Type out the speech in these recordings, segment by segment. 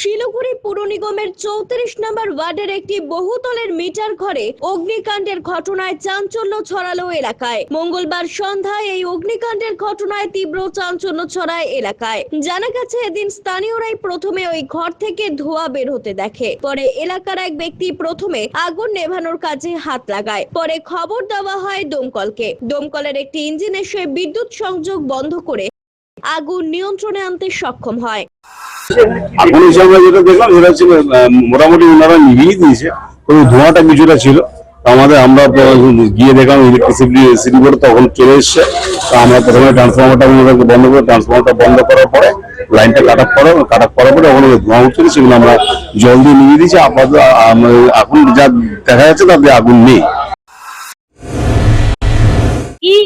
Siliguri পুর নিগমের চৌত্রিশ নম্বর ওয়ার্ডের একটি বহুতলের মিটার ঘরে অগ্নিকাণ্ডের ঘটনায় চাঞ্চল্য ছড়ালো এলাকায়। মঙ্গলবার সন্ধ্যায় এই অগ্নিকাণ্ডের ঘটনায় তীব্র চাঞ্চল্য ছড়ায় এলাকায়। জানা গেছে, এদিন স্থানীয়রাই প্রথমে ওই ঘর থেকে ধোঁয়া বের হতে দেখে। পরে এলাকার এক ব্যক্তি প্রথমে আগুন নেভানোর কাজে হাত লাগায়। পরে খবর দেওয়া হয় দমকলকে। দমকলের একটি ইঞ্জিন এসে বিদ্যুৎ সংযোগ বন্ধ করে আগুন নিয়ন্ত্রণে আনতে সক্ষম হয়। এখন আমরা যেটা দেখলাম সেটা হচ্ছে মোটামুটি ওনারা নিভিয়ে দিয়েছে। তবে ধোঁয়াটা কিছুটা ছিল। আমাদের, আমরা গিয়ে দেখলাম ইলেকট্রিসিটি সিটি বোর্ড তখন চলে এসছে। আমরা প্রথমে ট্রান্সফর্মারটা বন্ধ করে ট্রান্সফর্মারটা বন্ধ করার পরে লাইনটা কাট আপ করা কাট আপ করার পরে ওখানে ধোঁয়া উঠছিল, সেগুলো আমরা জল দিয়ে নিভিয়ে দিয়েছি। আপাতত এখন যা দেখা যাচ্ছে, তাতে আগুন নেই।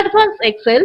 Advanced Excel.